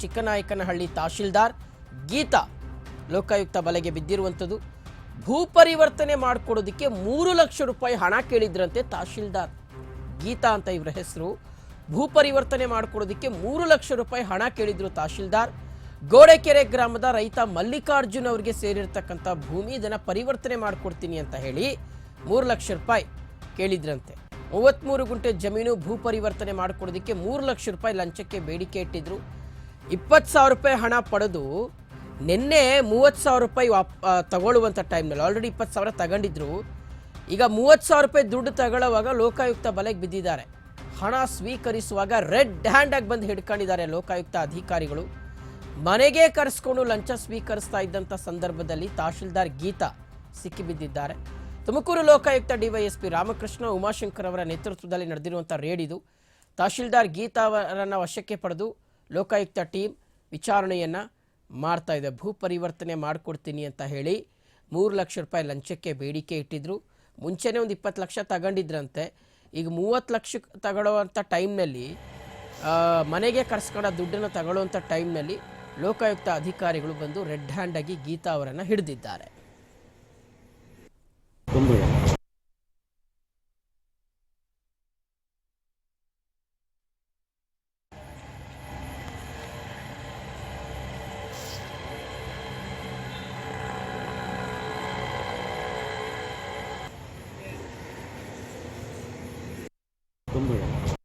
ಚಿಕ್ಕನಾಯಕನಹಳ್ಳಿ ತಹಶೀಲ್ದಾರ್ ಗೀತಾ ಲೋಕಾಯುಕ್ತ ಬಲೆಗೆ ಬಿದ್ದಿರುವಂಥದ್ದು. ಭೂ ಪರಿವರ್ತನೆ ಮಾಡಿಕೊಡೋದಕ್ಕೆ ಮೂರು ಲಕ್ಷ ರೂಪಾಯಿ ಹಣ ಕೇಳಿದ್ರಂತೆ ತಹಶೀಲ್ದಾರ್ ಗೀತಾ ಅಂತ ಇವರ ಹೆಸರು. ಭೂ ಪರಿವರ್ತನೆ ಮಾಡಿಕೊಡೋದಕ್ಕೆ ಮೂರು ಲಕ್ಷ ರೂಪಾಯಿ ಹಣ ಕೇಳಿದ್ರು ತಹಶೀಲ್ದಾರ್. ಗೋಡೆಕೆರೆ ಗ್ರಾಮದ ರೈತ ಮಲ್ಲಿಕಾರ್ಜುನ್ ಅವರಿಗೆ ಸೇರಿರ್ತಕ್ಕಂಥ ಭೂಮಿ ಇದನ್ನು ಪರಿವರ್ತನೆ ಮಾಡಿಕೊಡ್ತೀನಿ ಅಂತ ಹೇಳಿ ಮೂರು ಲಕ್ಷ ರೂಪಾಯಿ ಕೇಳಿದ್ರಂತೆ. ಮೂವತ್ತ್ಮೂರು ಗುಂಟೆ ಜಮೀನು ಭೂ ಪರಿವರ್ತನೆ ಮಾಡಿಕೊಡೋದಕ್ಕೆ ಮೂರು ಲಕ್ಷ ರೂಪಾಯಿ ಲಂಚಕ್ಕೆ ಬೇಡಿಕೆ ಇಟ್ಟಿದ್ರು. ಇಪ್ಪತ್ತು ಸಾವಿರ ರೂಪಾಯಿ ಹಣ ಪಡೆದು ನಿನ್ನೆ ಮೂವತ್ತು ಸಾವಿರ ರೂಪಾಯಿ ವಾಪ್ ತಗೊಳ್ಳುವಂಥ ಟೈಮ್ನಲ್ಲಿ ಆಲ್ರೆಡಿ ಇಪ್ಪತ್ತು ಸಾವಿರ ತಗೊಂಡಿದ್ರು. ಈಗ ಮೂವತ್ತು ಸಾವಿರ ರೂಪಾಯಿ ದುಡ್ಡು ತಗೊಳ್ಳುವಾಗ ಲೋಕಾಯುಕ್ತ ಬಲೆಗೆ ಬಿದ್ದಿದ್ದಾರೆ. ಹಣ ಸ್ವೀಕರಿಸುವಾಗ ರೆಡ್ ಹ್ಯಾಂಡಾಗಿ ಬಂದು ಹಿಡ್ಕೊಂಡಿದ್ದಾರೆ ಲೋಕಾಯುಕ್ತ ಅಧಿಕಾರಿಗಳು. ಮನೆಗೆ ಕರೆಸ್ಕೊಂಡು ಲಂಚ ಸ್ವೀಕರಿಸ್ತಾ ಇದ್ದಂಥ ಸಂದರ್ಭದಲ್ಲಿ ತಹಶೀಲ್ದಾರ್ ಗೀತಾ ಸಿಕ್ಕಿಬಿದ್ದಿದ್ದಾರೆ. ತುಮಕೂರು ಲೋಕಾಯುಕ್ತ ಡಿವೈಎಸ್ಪಿ ರಾಮಕೃಷ್ಣ, ಉಮಾಶಂಕರ್ ಅವರ ನೇತೃತ್ವದಲ್ಲಿ ನಡೆದಿರುವಂಥ ರೇಡ್ ಇದು. ತಹಶೀಲ್ದಾರ್ ಗೀತಾ ಅವರನ್ನು ವಶಕ್ಕೆ ಪಡೆದು ಲೋಕಾಯುಕ್ತ ಟೀಮ್ ವಿಚಾರಣೆಯನ್ನು ಮಾಡ್ತಾ ಇದೆ. ಭೂ ಪರಿವರ್ತನೆ ಮಾಡಿಕೊಡ್ತೀನಿ ಅಂತ ಹೇಳಿ ಮೂರು ಲಕ್ಷ ರೂಪಾಯಿ ಲಂಚಕ್ಕೆ ಬೇಡಿಕೆ ಇಟ್ಟಿದ್ರು. ಮುಂಚೆನೇ ಒಂದು ಇಪ್ಪತ್ತು ಲಕ್ಷ ತಗೊಂಡಿದ್ರಂತೆ. ಈಗ ಮೂವತ್ತು ಲಕ್ಷ ತಗೊಳ್ಳೋವಂಥ ಟೈಮ್ನಲ್ಲಿ ಮನೆಗೆ ಕರ್ಸ್ಕೊಂಡ ದುಡ್ಡನ್ನು ತಗೊಳ್ಳುವಂಥ ಟೈಮ್ನಲ್ಲಿ ಲೋಕಾಯುಕ್ತ ಅಧಿಕಾರಿಗಳು ಬಂದು ರೆಡ್ ಹ್ಯಾಂಡಾಗಿ ಗೀತಾ ಅವರನ್ನು ಹಿಡಿದಿದ್ದಾರೆ. 根本人。